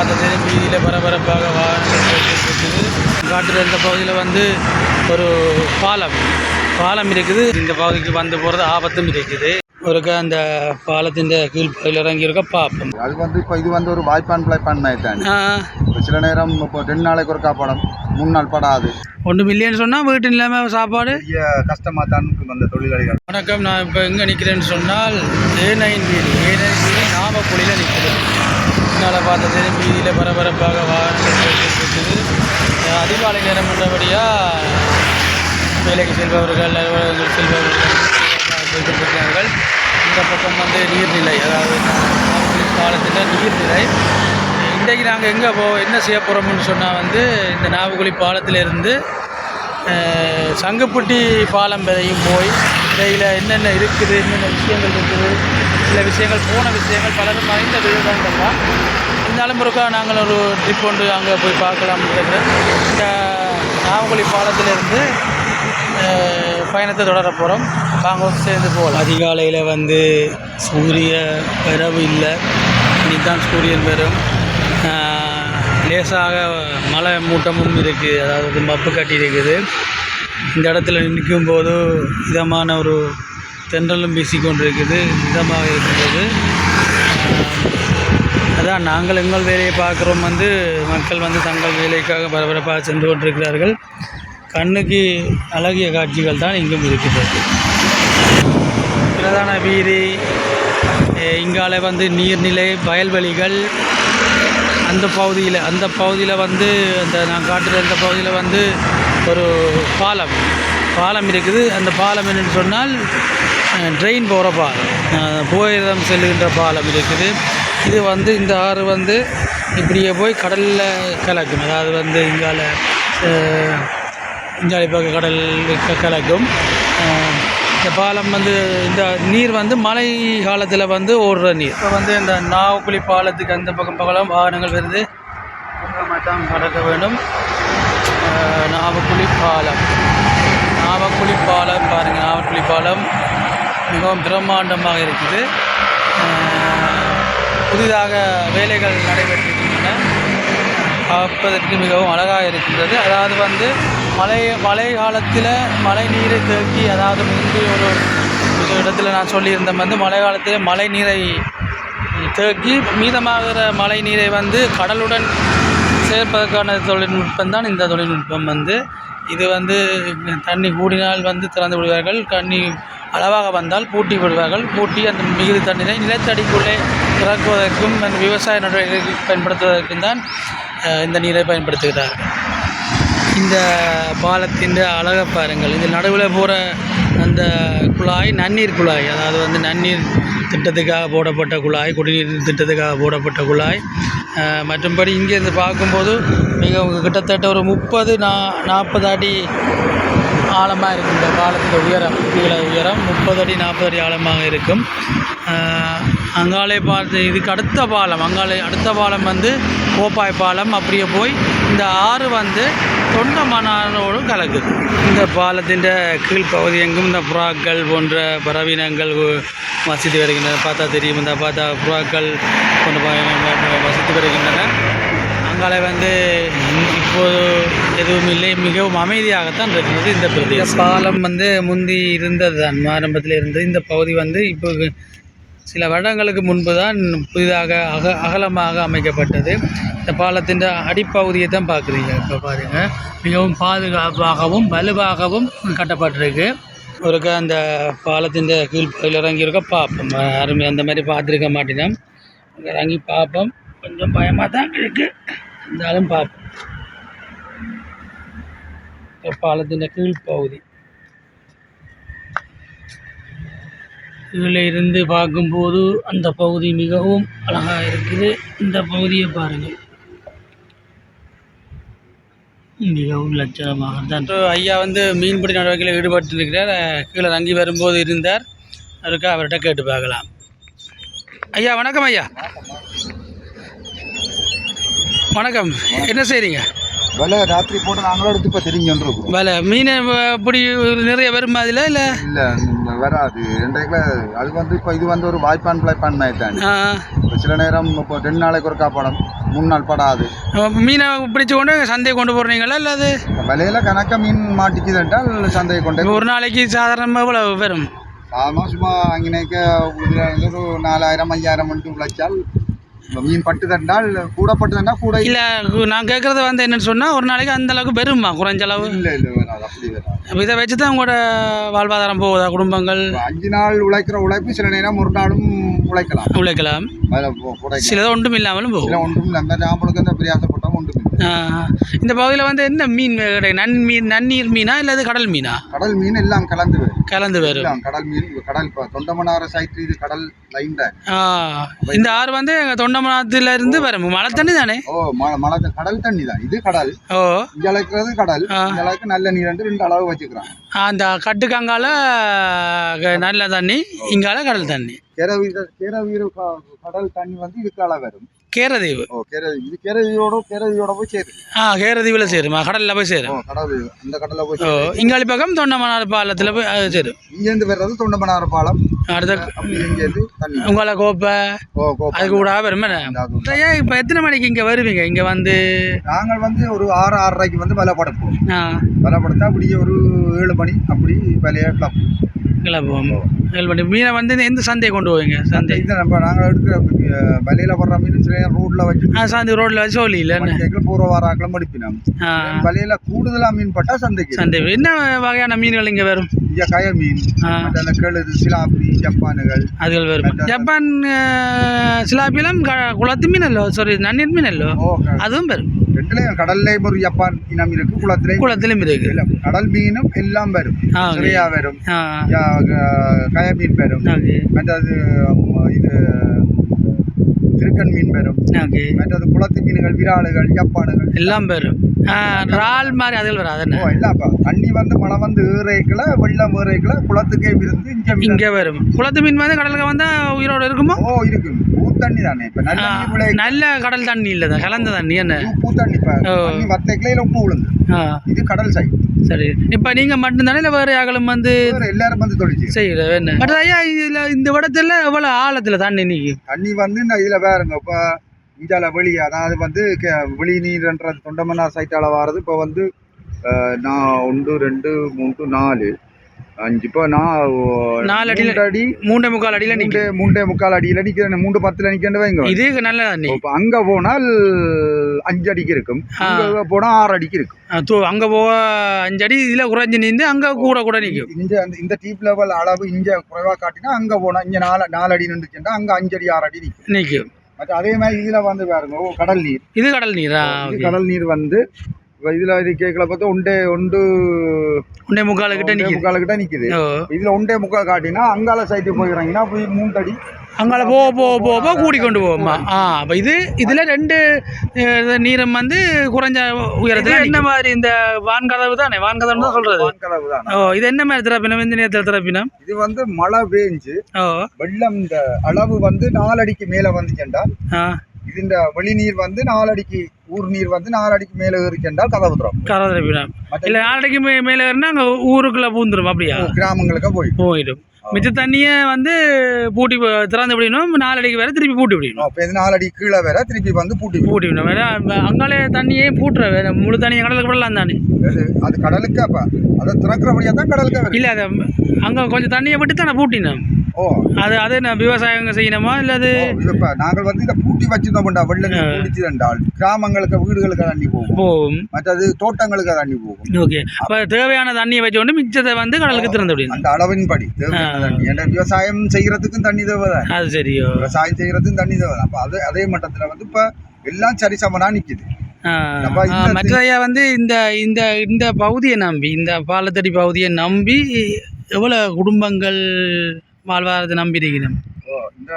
பார்த்த தெரியும் வீதியில் பரபரப்பாக வாகனங்கள் இருக்குது. காட்டுற இந்த பகுதியில் வந்து ஒரு பாலம். பாலம் இருக்குது. இந்த பகுதிக்கு வந்து போகிறது ஆபத்தும் இருக்குது. ஒருக்கா அந்த பாலத்தின் கீழ்ப்பகுதியில் இறங்கி இருக்க பார்ப்போம் அது வந்து இப்போ இது வந்து ஒரு வாய்ப்பான் பிளை பண்ண தான் சில நேரம் இப்போ ரெண்டு நாளைக்கு ஒருக்கா படம் மூணு நாள் படாது. ஒன்று மில்லியன் சொன்னால் வீட்டு இல்லாமல் சாப்பாடு? கஷ்டமாக தான் இருக்கும் அந்த தொழிலாளிகள். வணக்கம். நான் இப்போ எங்கே நிற்கிறேன்னு சொன்னால் ஏ நைன் வீதி ஏ நைன் வீதி நாமக்குழியில் நிற்கிறேன் பின்னால் பார்த்தது வீதியில் பரபரப்பாக வாகனங்கள் இருக்குது அதிகாலை நேரம் என்றபடியாக வேலைக்கு செல்பவர்கள் அலுவலகங்கள் செல்பவர்கள் போயிட்டு இந்த பக்கம் வந்து நீர்நிலை அதாவது காலத்தில் நீர்நிலை. இன்றைக்கு நாங்கள் எங்கே போ என்ன செய்ய போகிறோம்னு சொன்னால் வந்து இந்த நாவக்குழி பாலத்திலிருந்து சங்குப்பட்டி பாலம் வரையும் போய் இடையில் என்னென்ன இருக்குது என்னென்ன விஷயங்கள் இருக்குது சில விஷயங்கள் போன விஷயங்கள் பலரும் மறைந்த விவரங்கள் தான். இருந்தாலும் முருக்கா நாங்கள் ஒரு ட்ரிப் ஒன்று அங்கே போய் பார்க்கலாம் இருக்கிறேன் இந்த நாவக்குழி பாலத்திலிருந்து பயணத்தை தொடர போகிறோம் வாங்க சேர்ந்து போகலாம். அதிகாலையில் வந்து சூரிய வரவு இல்லை. இனிதான் சூரியன் வரும். லேசாக மழை மூட்டமும் இருக்குது அதாவது மப்பு கட்டி இருக்குது. இந்த இடத்துல நிற்கும் போது இதமான ஒரு தென்றலும் வீசிக்கொண்டு இருக்குது இதமாக இருக்கின்றது அதான் நாங்கள் எங்கள் வேலையை பார்க்குறோம் வந்து மக்கள் வந்து தங்கள் வேலைக்காக பரபரப்பாக சென்று கொண்டிருக்கிறார்கள். கண்ணுக்கு அழகிய காட்சிகள் தான் இங்கும் இருக்கிறது பிரதான வீதி இங்கால வந்து நீர்நிலை வயல்வெளிகள். அந்த பகுதியில் அந்த பகுதியில் வந்து அந்த நான் காட்டுற அந்த பகுதியில் வந்து ஒரு பாலம் பாலம் இருக்குது. அந்த பாலம் என்னென்னு சொன்னால் ட்ரெயின் போகிற பாலம் அஹ் புகையிரம் செல்லுகின்ற பாலம் இருக்குது. இது வந்து இந்த ஆறு வந்து இப்படியே போய் கடலில் கலக்கும். அதாவது வந்து இங்கால பக்கம் பக்க கடல் க- கலக்கும். இந்த பாலம் வந்து இந்த நீர் வந்து மழை காலத்தில் வந்து ஓடுற நீர். இப்போ வந்து இந்த நாவக்குழி பாலத்துக்கு அந்த பக்கம் பக்கம் வாகனங்கள் வருது. மட்டும் கடக்க வேண்டும். நாவக்குழி பாலம். நாவக்குழி பாலம் பாருங்கள் நாவக்குழி பாலம். மிகவும் பிரம்மாண்டமாக இருக்குது. புதிதாக வேலைகள் நடைபெற்றிருக்கின்றன. பார்ப்பதற்கு மிகவும் அழகாக இருக்கின்றது. அதாவது வந்து மழை மழை காலத்தில் மழை நீரை தேக்கி அதாவது முந்தைய ஒரு ஒரு இடத்துல நான் சொல்லியிருந்தேன் வந்து மழை காலத்தில் மழை நீரை தேக்கி மீதமாகிற மழை நீரை வந்து கடலுடன் சேர்ப்பதற்கான தொழில்நுட்பம் தான் இந்த தொழில்நுட்பம் வந்து. இது வந்து தண்ணி கூடினால் வந்து திறந்து விடுவார்கள். தண்ணி அளவாக வந்தால் பூட்டி விடுவார்கள். பூட்டி அந்த மிகுதி தண்ணீரை நிலத்தடிக்குள்ளே இறக்குவதற்கும் அந்த விவசாய நடவடிக்கைகளுக்கு பயன்படுத்துவதற்கும் தான் இந்த நீரை பயன்படுத்துகிறார்கள். இந்த பாலத்தின் அழகை பாருங்கள். இது நடுவில் போகிற அந்த குழாய் நன்னீர் குழாய். அதாவது வந்து நன்னீர் திட்டத்துக்காக போடப்பட்ட குழாய் குடிநீர் திட்டத்துக்காக போடப்பட்ட குழாய். மற்றும்படி இங்கேருந்து பார்க்கும்போது மிக கிட்டத்தட்ட ஒரு முப்பது நா நாற்பது அடி ஆழமாக இருக்கும். இந்த பாலத்தில் உயரம் கீழே உயரம் முப்பது அடி நாற்பது அடி ஆழமாக இருக்கும். அங்காலே பார்த்து இதுக்கு அடுத்த பாலம் அங்காலே அடுத்த பாலம் வந்து கோப்பாய் பாலம். அப்படியே போய் இந்த ஆறு வந்து தொண்டமனானோடு கலக்குது. இந்த பாலத்தின் கீழ்ப்பகுதி எங்கும் இந்த புறாக்கள் போன்ற பறவினங்கள் வசித்து வருகின்றன. பார்த்தா தெரியும் இந்த பார்த்தா புறாக்கள் போன்ற வசித்து வருகின்றன. அங்காலே வந்து இப்போது எதுவும் இல்லை மிகவும் அமைதியாகத்தான் இருக்கிறது இந்த பிரதேசம். பாலம் வந்து முந்தி இருந்தது தான் ஆரம்பத்தில் இருந்தது. இந்த பகுதி வந்து இப்போ சில வருடங்களுக்கு முன்பு தான் புதிதாக அக அகலமாக அமைக்கப்பட்டது. இந்த பாலத்தின் அடிப்பகுதியை தான் பார்க்குறீங்க இப்போ பாருங்கள் மிகவும் பாதுகாப்பாகவும் வலுவாகவும் கட்டப்பட்டிருக்கு. ஒருக்கா அந்த பாலத்தின் கீழ்ப்பகுதியில் இறங்கி இருக்க பார்ப்போம். யாருமே அந்த மாதிரி பார்த்துருக்க மாட்டேனோம் இறங்கி பார்ப்போம். கொஞ்சம் பயமாக தான் இருக்குது இருந்தாலும் பார்ப்போம் பாலத்தின் கீழ்ப்பகுதி கீழே இருந்து பார்க்கும்போது அந்த பகுதி மிகவும் அழகாக இருக்குது. இந்த பகுதியை பாருங்கள். மிகவும் லட்சணமாக தான் ஐயா வந்து மீன்பிடி நடவடிக்கையில் ஈடுபட்டிருக்கிறார். இருக்கிறார் கீழே தங்கி வரும்போது இருந்தார். அவருக்கு அவர்கிட்ட கேட்டு பார்க்கலாம். ஐயா வணக்கம் ஐயா. வணக்கம். என்ன செய்கிறீங்க விலை ராத்திரி போட்டு நாங்களும் எடுத்து இப்போ தெரிஞ்சுன்னு இருக்கோம் வேலை மீன் இப்படி நிறைய வருமா அதில் இல்லை? இல்லை வராது. ரெண்டைக்குல அது வந்து இப்போ இது வந்து ஒரு வாய்ப்பான் பிளை பண்ண தான். ஆ. இப்போ சில நேரம் இப்போ ரெண்டு நாளைக்கு ஒருக்கா படம் மூணு நாள் படாது. மீனை பிடிச்சு கொண்டு சந்தையை கொண்டு போகிறீங்களா இல்லை அது? விலையில கணக்க மீன் மாட்டிக்குது என்றால் சந்தையை கொண்டு ஒரு நாளைக்கு சாதாரணமாக எவ்வளோ வரும்? சாதாரண சும்மா அங்கேக்க இதில் ஒரு நாலாயிரம் ஐயாயிரம் மட்டும் உழைச்சால் மீன் பட்டு தண்டால் கூட பட்டு தண்டா கூட இல்லை நான் கேட்குறது வந்து என்னன்னு சொன்னால் ஒரு நாளைக்கு அந்த அளவுக்கு பெருமா குறைஞ்ச அளவு. இல்லை இல்லை வராது அப்படி இதை வச்சு தான் உங்களோட வாழ்வாதாரம் போகுதா குடும்பங்கள்? அஞ்சு நாள் உழைக்கிற உழைப்பு சில நேரம் ஒரு நாளும் உழைக்கலாம். உழைக்கலாம். சிலது ஒன்றும் இல்லாமலும் போகும். ஒன்றும் அந்த நாமளுக்கு அந்த பிரியாசப்பட்டோம் ஒன்றும் இந்த பகுதியில் வந்து என்ன மீன் கிடையாது நன் மீன் நன்னீர் மீனா இல்லை கடல் மீனா? கடல் மீன் எல்லாம் கலந்து வரும். கலந்து வரும். கடல் மீன் கடல் இப்போ தொண்டமனார சைட்டு இது கடல் லைன் தான். இந்த ஆறு வந்து எங்கள் தொண்டமனாத்துல இருந்து வரும். மழை தண்ணி தானே? ஓ மழை கடல் தண்ணி தான். இது கடல். ஓ. இங்க அளக்கிறது கடல். அளவுக்கு நல்ல நீர் ரெண்டு அளவு வச்சுக்கிறான் அந்த கட்டுக்கங்கால நல்ல தண்ணி இங்கால கடல் தண்ணி. கேர வீர கேர வீர க- கடல் தண்ணி வந்து இதுக்கு அளவு வரும். கேரதீவு. ஓ கேர இது கேரதியோட கேரதியோட போய் சேரும் ஆ கேரதீவில் சேருமா கடலில் போய் ஓ சேரும் கடல் இந்த கடல்ல போய் ஓ இங்காளி பக்கம் தொண்டமனார் பாலத்தில் போய் அது சேரும் இங்கேருந்து வர்றது தொண்டமனார பாலம். அடுத்த இங்கேருந்து உங்களை கோப்பை. ஓ கோப்பம். அது கூட வரும். ஏன் இப்போ எத்தனை மணிக்கு இங்கே வருவீங்க? இங்கே வந்து நாங்கள் வந்து ஒரு ஆறு ஆறரைக்கு வந்து வலை படைப்போம் ஆ. வலை படைத்தா அப்படியே ஒரு ஏழு மணி அப்படி வலையை கிளப் கிளம்புவோம் மணி மீனை வந்து எந்த சந்தையை கொண்டு போவீங்க? சந்தை. இது நம்ம நாங்கள் எடுக்கிற வலையில வர்ற மீன் சில ரோட்ல வச்சு ஆ சந்தை ரோட்டில் வச்சு சொல்லி இல்லைன்னு பூர்வ வாராக்களும் அடிப்பினோம் வலையில கூடுதலா மீன் பட்டா சந்தைக்கு சந்தை. என்ன வகையான மீன்கள் இங்கே வரும்? கய மீன் மற்ற கெழுது சிலாப்பி ஜப்பானுகள். அதுகள் வரும் ஜப்பான் சிலாப்பிலம் குளத்து மீன் அல்லோ சாரி நன்னீர் மீன் அல்லோ அதுவும் வரும் ரெண்டுலயும் கடல்லையும் ஒரு ஜப்பான் இனம் இருக்கு குளத்திலையும் குளத்திலும் இருக்கு. கடல் மீனும் எல்லாம் வரும் ஆ சிறையா வரும் கய மீன் வரும் மற்றது இது திருக்கண் மீன் வரும். ஓகே. மற்றது குளத்து மீன்கள் விராலுகள் ஜப்பானுகள். எல்லாம் வரும். ஆ இறால் மாதிரி அதுகள் வரும். அதென்ன? இல்லப்பா தண்ணி வந்து மழை வந்து ஏறைக்கல வெள்ளம் ஏறைக்கல குளத்துக்கே விருந்து இங்க இங்கே வரும். குளத்து மீன் வந்து கடலுக்கு வந்தால் உயிரோடு இருக்குமோ? ஓ இருக்கு ஊர் தண்ணி தானே. இப்ப நல்ல நல்ல கடல் தண்ணி இல்லை கலந்த தண்ணி என்ன? உப்பு தண்ணி இப்ப வத்தைக்கில இல்ல உப்பு விழுந்து இது கடல் சைடு. சரி. இப்போ நீங்கள் மட்டும்தானே இல்லை வேறு யாங்களும் வந்து எல்லாரும் வந்து தொழிச்சு செய்யல பட் ஐயா இதில் இந்த இடத்துல எவ்வளோ ஆழத்தில் தண்ணி நிற்கி தண்ணி வந்து இந்த இதுல பாருங்க இப்ப இந்தியால வெளியே அதாவது வந்து வெளி நீர்ன்றது தொண்டமன்னார் சைட்டால வாரது. இப்ப வந்து நான் ஒன்று ரெண்டு மூன்று நாலு அஞ்சு இப்போ நான் நாலு அடியில- அடி மூன்றே முக்கால் அடியில் நிற்கி மூன்றே முக்கால் அடியில் நிற்கிறேன் மூன்று பத்தில் நிற்கிறேன் வைங்க. இது நல்ல இப்போ அங்க போனால் அஞ்சு அடிக்கு இருக்கும். அங்க போனா ஆறு அடிக்கு இருக்கும். அங்கே போக அஞ்சு அடி இதில் குறைஞ்சி நின்று அங்கே கூட கூட நிற்கும் இந்த அந்த இந்த டீப் லெவல் அளவு இங்க குறைவா காட்டினா அங்க போனா இங்க நாலு நாலு அடி நின்றுச்சுன்னா அங்க அஞ்சு அடி ஆறு அடி நிற்கும் நிற்கும் மற்ற அதே மாதிரி இதுல வந்து பாருங்க. ஓ, கடல் நீர். இது கடல் நீரா? கடல் நீர் வந்து இப்ப இதுல இது கேட்கல பார்த்தா ஒண்டே ஒன்று ஒன்றே முக்கால் கிட்ட நிற்கிது முக்கால் கிட்ட நிக்குது. ஓ. இதுல ஒண்டே முக்கால் காட்டினா அங்கால சைட்டு போயிடுறாங்கன்னா போய் மூன்று அடி அங்கால போக போக போக போக கூடி கொண்டு போவோம்மா ஆ அப்போ இது இதில் ரெண்டு நீரம் வந்து குறைஞ்ச உயரத்தில் என்ன மாதிரி இந்த வான்கதவு தானே? வான்கதவுன்னு தான் சொல்கிறது வான்கதவு தான். ஓ இது என்ன மாதிரி திறப்பினம்? இந்த நேரத்தில் திறப்பினம்? இது வந்து மழை பெஞ்சு ஓ. வெள்ளம் இந்த அளவு வந்து நாலடிக்கு மேல வந்துச்சுண்டா ஆ இது இந்த வெளி நீர் வந்து நாலடிக்கு ஊர் நீர் வந்து நாலடிக்கு மேல ஏறிச்சென்றால் கதவு கரை திறப்பினம் மற்ற இல்லை நாளைக்கு மே மேலே ஏறினா அங்கே ஊருக்குள்ளே பூந்துரும் அப்படியா கிராமங்களுக்கு போய் போயிடும் மிச்ச தண்ணியை வந்து பூட்டி திறந்து விடணும் நாலடிக்கு வேற திருப்பி பூட்டி விடணும் அப்போ இது நாலடி கீழே வேற திருப்பி வந்து பூட்டி. பூட்டி விடணும் வேற அங்காலே தண்ணியே பூட்டுற வேற முழு தண்ணியை கடலுக்கு விடலாம் தானே அது கடலுக்கு அப்ப அதை திறக்கிறபடியா தான் கடலுக்கு இல்லை அதை அங்கே கொஞ்சம் தண்ணியை விட்டு தானே பூட்டினோம் ஓ. அது அது என்ன விவசாயம் செய்யணுமா? இல்லை அது இப்ப நாங்கள் வந்து இதை பூட்டி வச்சிருந்தோம்டா வெள்ள நீர் குடிச்சு என்றால் கிராமங்களுக்கு வீடுகளுக்கு தண்ணி போகும். போகும். மற்றது தோட்டங்களுக்கு தண்ணி போகும். ஓகே. அப்போ தேவையான தண்ணியை வச்சுக்கொண்டு மிச்சத்தை வந்து கடலுக்கு திறந்து விடணும். அந்த அளவின்படி தேவையான தண்ணி. ஏன்னா விவசாயம் செய்யறதுக்கும் தண்ணி தேவைதான். அது சரியோ. விவசாயம் செய்யறதுக்கும் தண்ணி தேவை அப்ப அது அதே மட்டத்துல வந்து இப்ப எல்லாம் நம்ம ஆ, இந்த- மற்றையா வந்து இந்த இந்த இந்த பகுதியை நம்பி இந்த பாலத்தடி பகுதியை நம்பி எவ்வளோ குடும்பங்கள் வாழ்வாதாரத்தை நம்பி இருக்கிறோம் ஓ, இந்த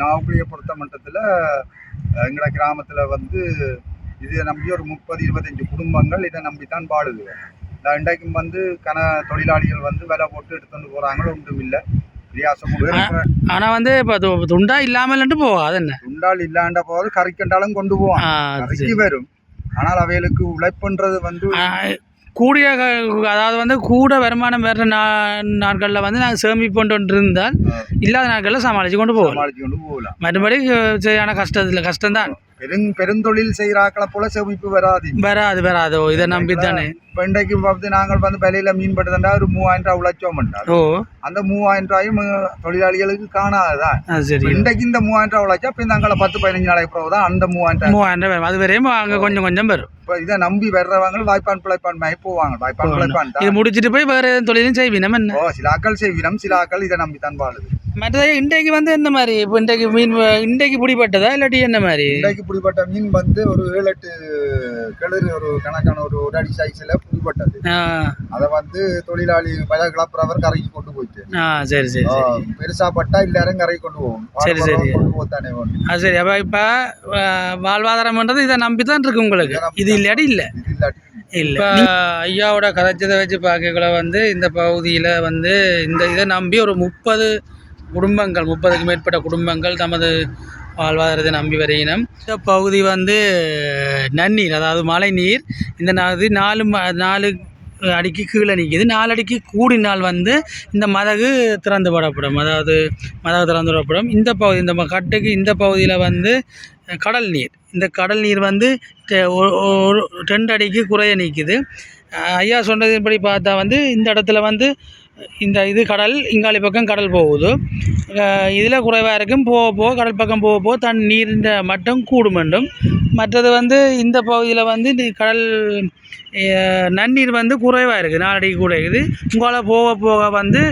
நாவக்குழியை பொறுத்த மட்டத்தில் எங்களோட கிராமத்தில் வந்து இதை நம்பி ஒரு முப்பது இருபத்தஞ்சு குடும்பங்கள் இதை நம்பி தான் பாடுது நான் இன்றைக்கும் வந்து கன தொழிலாளிகள் வந்து விலை போட்டு எடுத்துட்டு போகிறாங்களோ ஒன்றும் இல்லை. ஆனால் வந்து இப்போ துண்டா இல்லாமல்ன்ட்டு போவா அது என்ன? உண்டால் இல்லாண்ட போது கறிக்கண்டாலும் கொண்டு போவான். கறிக்கு. வரும். ஆனால் அவைகளுக்கு உழைப்புன்றது வந்து கூடிய அதாவது வந்து கூட வருமானம் வேற நா நாட்களில் வந்து நாங்கள் சேமிப்பு கொண்டு இருந்தால் இல்லாத நாட்களில் சமாளித்து கொண்டு போவோம் சமாளிச்சு கொண்டு போகலாம். மற்றபடி சரியான கஷ்டத்தில் கஷ்டம்தான். பெருங் பெருந்தொழில் செய்கிறாக்களை போல செழிப்பு வராது. வராது வராது. ஓ இதை நம்பி தானே? இன்றைக்கு வந்து நாங்கள் வந்து விலையில மீன் பட்டுதண்டா ஒரு மூவாயிரம் ரூபா உழைச்சோம் ஓ. அந்த மூவாயிரம் ரூபாயும் தொழிலாளிகளுக்கு காணாதுதான் சரி. இன்றைக்கு இந்த மூவாயிரம் ரூபா உழைச்சா இப்போ நாங்கள பத்து பதினஞ்சு நாளைக்கு பிறகு தான் அந்த மூவாயிரம் ரூபாய். மூவாயிரம் ரூபாய் அது வரையும் அங்கே கொஞ்சம் கொஞ்சம் வரும். இப்போ இதை நம்பி வர்றவங்க வாய்ப்பான் பிழைப்பான் மாதிரி போவாங்க. வாய்ப்பான் பிழைப்பான் இது முடிச்சிட்டு போய் வேறு எதுவும் தொழிலும் என்ன? ஓ சில ஆக்கள் செய்வினம். சில ஆக்கள் இதை நம்பி தான் வாழுது. மற்றது இன்றைக்கு வந்து என்ன மாதிரி? இப்போ இன்றைக்கு மீன் இன்றைக்கு பிடிப்பட்டதா இல்லாட்டி என்ன மாதிரி? இன்றைக்கு பிடிப்பட்ட மீன் வந்து ஒரு ஏழு எட்டு கிளறு ஒரு கணக்கான ஒரு ஒரு அடி சைஸில் பிடிப்பட்டது ஆ. அதை வந்து தொழிலாளி பல கிளப்புறவர் கரைக்கு கொண்டு போயிட்டு ஆ சரி சரி ஆ, சரி. பெருசா பட்டா எல்லாரும் கரைக்கு கொண்டு போவோம். சரி, சரி. கொண்டு போத்தானே வேணும். அது சரி. அப்போ இப்போ வாழ்வாதாரம்ன்றது இதை நம்பி தான் இருக்கு உங்களுக்கு. இது இல்லாட்டி இல்லை? இது இல்லாட்டி இல்லை. ஐயாவோட கதைச்சதை வச்சு பார்க்கக்குள்ள வந்து இந்த பகுதியில் வந்து இந்த இதை நம்பி ஒரு முப்பது குடும்பங்கள் முப்பதுக்கு மேற்பட்ட குடும்பங்கள் தமது வாழ்வாதாரத்தை நம்பி வருகினம் இந்த பகுதி வந்து நன்னீர் அதாவது மழை நீர் இந்த நா- நாலு ம நாலு அடிக்கு கீழே நிற்கிது நாலடிக்கு கூடி கூடினால் வந்து இந்த மதகு திறந்து விடப்படும் அதாவது மதகு திறந்து விடப்படும் இந்த பகுதி இந்த ம- கட்டுக்கு இந்த பகுதியில் வந்து கடல் நீர். இந்த கடல் நீர் வந்து டெ- ஒரு- ரெண்டு அடிக்கு குறைய நிற்கிது ஐயா சொன்னதின்படி பார்த்தா வந்து இந்த இடத்துல வந்து இந்த இது கடல் இங்காலி பக்கம் கடல் போகுது. இதில் குறைவாக இருக்கும். போக போக கடல் பக்கம் போக போக தன் நீரின் மட்டம் கூடும் வேண்டும் மற்றது வந்து இந்த பகுதியில் வந்து இந்த கடல் நன்னீர் வந்து குறைவாக இருக்குது நாலடிக்கு கூட இருக்குது. உங்களால் போக போக வந்து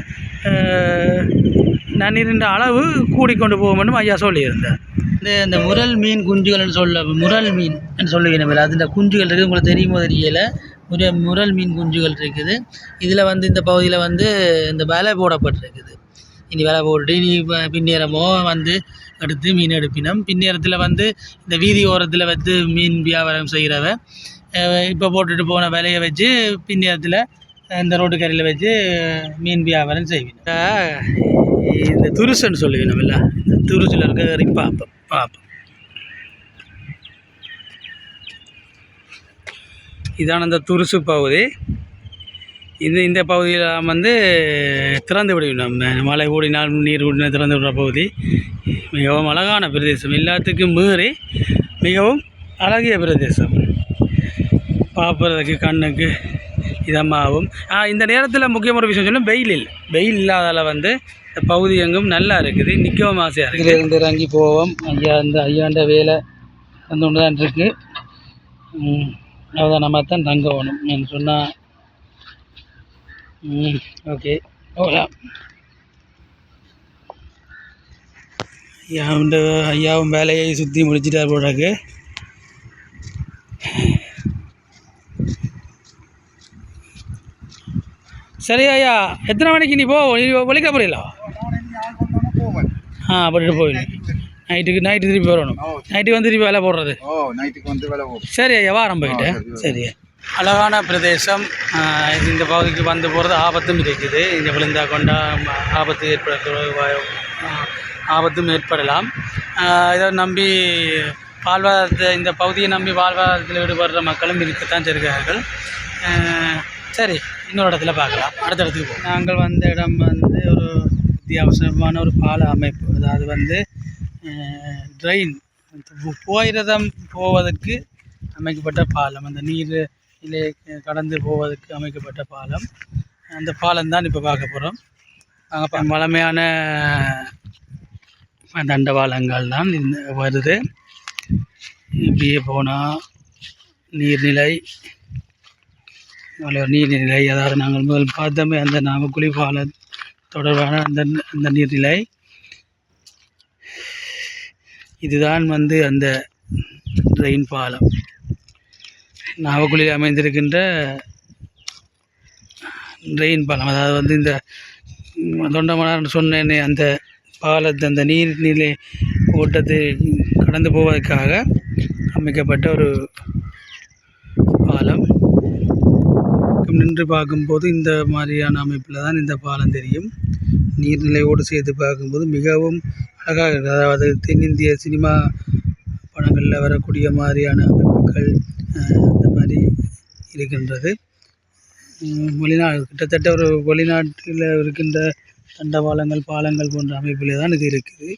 நன்னீரின் அளவு கூடிக்கொண்டு போக வேண்டும் ஐயா சொல்லியிருந்தார். இந்த இந்த முரல் மீன் குஞ்சுகள்னு சொல்ல முரல் மீன் சொல்லுகிறேன். அது இந்த குஞ்சுகள் இருக்குது. உங்களுக்கு தெரியுமோ தெரியல. முர முரல் மீன் குஞ்சுகள் இருக்குது. இதில் வந்து இந்த பகுதியில் வந்து இந்த வலை போடப்பட்டிருக்குது. இனி வலை போட்டு இனி ப- பின்னேரமோ வந்து எடுத்து மீன் எடுப்பினம். பின்னேரத்தில் வந்து இந்த வீதி ஓரத்தில் வந்து மீன் வியாபாரம் செய்கிறவ இப்போ போட்டுட்டு போன விலையை வச்சு பின்னேரத்தில் இந்த ரோட்டு கரையில் வச்சு மீன் வியாபாரம் செய்வேன் இந்த துருசுன்னு சொல்லுவேன் இல்லை இந்த துருசில் இருக்க வரைக்கும் பார்ப்போம் பார்ப்போம் இதான இந்த துருசு பகுதி. இது இந்த பகுதியில் வந்து திறந்து விடுவோம் நம்ம மழை ஓடினால் நீர் ஓடினால் திறந்து விடுற பகுதி. மிகவும் அழகான பிரதேசம். எல்லாத்துக்கும் மீறி மிகவும் அழகிய பிரதேசம். பார்ப்பதற்கு கண்ணுக்கு இதமாகவும். இந்த நேரத்தில் முக்கியமான விஷயம் சொன்னால் வெயில் இல்லை வெயில் இல்லாதால் வந்து இந்த பகுதி எங்கும் நல்லா இருக்குது. நிற்கவும் ஆசையாக இருக்குது இருந்து இறங்கி போவோம். ஐயா இந்த ஐயாண்ட வேலை வந்து ஒன்று தான் இருக்குது அதான் நம்ம தான் தங்க வேணும். என்று சொன்னால் ம் ஓகே போகலாம் ஐயாவுண்ட ஐயாவும் வேலையை சுற்றி முடிச்சிட்டார் போடாக்கு சரி ஐயா எத்தனை மணிக்கு நீ போ? ஒழிக்க போறீங்களா? போவேன். ஆ அப்படிட்டு போயிடும் நைட்டுக்கு நைட்டு திருப்பி வரணும். ஓ நைட்டு வந்து திருப்பி வேலை போடுறது. ஓ நைட்டுக்கு வந்து வேலை போகும் சரி ஐயா வாரம் போயிட்டு ஆ, சரி, அழகான பிரதேசம். இது இந்த பகுதிக்கு வந்து போகிறது ஆபத்தும் இருக்குது. இந்த விழுந்தா கொண்டா ஆபத்து ஏற்பட ஆபத்தும் ஏற்படலாம். இதை நம்பி வாழ்வாதாரத்தை இந்த பகுதியை நம்பி வாழ்வாதாரத்தில் ஈடுபடுற மக்களும் இருக்கத்தான் இருக்கிறார்கள் ஆ, சரி இன்னொரு இடத்துல பார்க்கலாம். அடுத்த இடத்துக்கு போவோம் நாங்கள் வந்த இடம் வந்து ஒரு வித்தியாசமான ஒரு பால அமைப்பு. அதாவது வந்து ட்ரெயின் போயிரதம் போவதற்கு அமைக்கப்பட்ட பாலம். அந்த நீர் இல்லை கடந்து போவதற்கு அமைக்கப்பட்ட பாலம். அந்த பாலம் தான் இப்போ பார்க்க போகிறோம் அங்கே பழமையான தண்டவாளங்கள் தான் இந்த வருது. இப்படியே போனால் நீர்நிலை நீர்நிலை. அதாவது நாங்கள் முதல் பார்த்தோமே அந்த நாமக்குழி பாலம் தொடர்பான அந்த அந்த நீர்நிலை. இதுதான் வந்து அந்த ட்ரெயின் பாலம். நாவக்குழியில் அமைந்திருக்கின்ற ட்ரெயின் பாலம். அதாவது வந்து இந்த ம், தொண்டமனார் சொன்னேனே அந்த பாலத்தை அந்த நீர்நிலை ஓட்டத்தை கடந்து போவதற்காக அமைக்கப்பட்ட ஒரு பாலம். நின்று பார்க்கும்போது இந்த மாதிரியான அமைப்பில் தான் இந்த பாலம் தெரியும். நீர்நிலையோடு சேர்த்து பார்க்கும்போது மிகவும் அழகாக இருக்குது. அதாவது தென்னிந்திய சினிமா படங்களில் வரக்கூடிய மாதிரியான அமைப்புகள் அந்த மாதிரி இருக்கின்றது. வெளிநா வெளிநாடு கிட்டத்தட்ட ஒரு வெளிநாட்டில் இருக்கின்ற தண்டவாளங்கள் பாலங்கள் போன்ற அமைப்பில் தான் இது இருக்குது.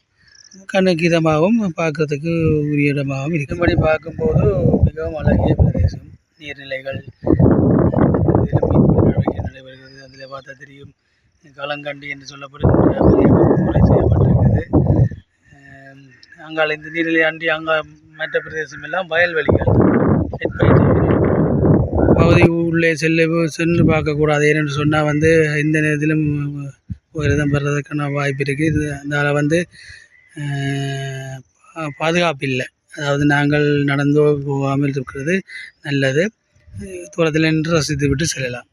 கண்ணுக்கு இதமாகவும் பார்க்கறதுக்கு உரிய இடமாகவும் இருக்கு. படி பார்க்கும்போது மிகவும் அழகிய பிரதேசம். நீர்நிலைகள் இந்த நடைபெறுகிறது. அதில் பார்த்தா தெரியும் களங்கண்டி என்று சொல்லப்படுகின்ற முறை செய்யப்பட்டிருக்குது அங்கால் இந்த நீர்நிலை அண்டி அங்கே மற்ற பிரதேசம் எல்லாம் வயல்வெளிகள் பகுதி உள்ளே செல்ல சென்று பார்க்கக்கூடாது ஏன்னு சொன்னால் வந்து இந்த நேரத்திலும் விரதம் பெறதுக்கான வாய்ப்பு இருக்குது இது அதனால் வந்து பா- பாதுகாப்பு இல்லை. அதாவது நாங்கள் நடந்தோ போகாமல் இருக்கிறது நல்லது. தூரத்தில் நின்று ரசித்து விட்டு செல்லலாம்.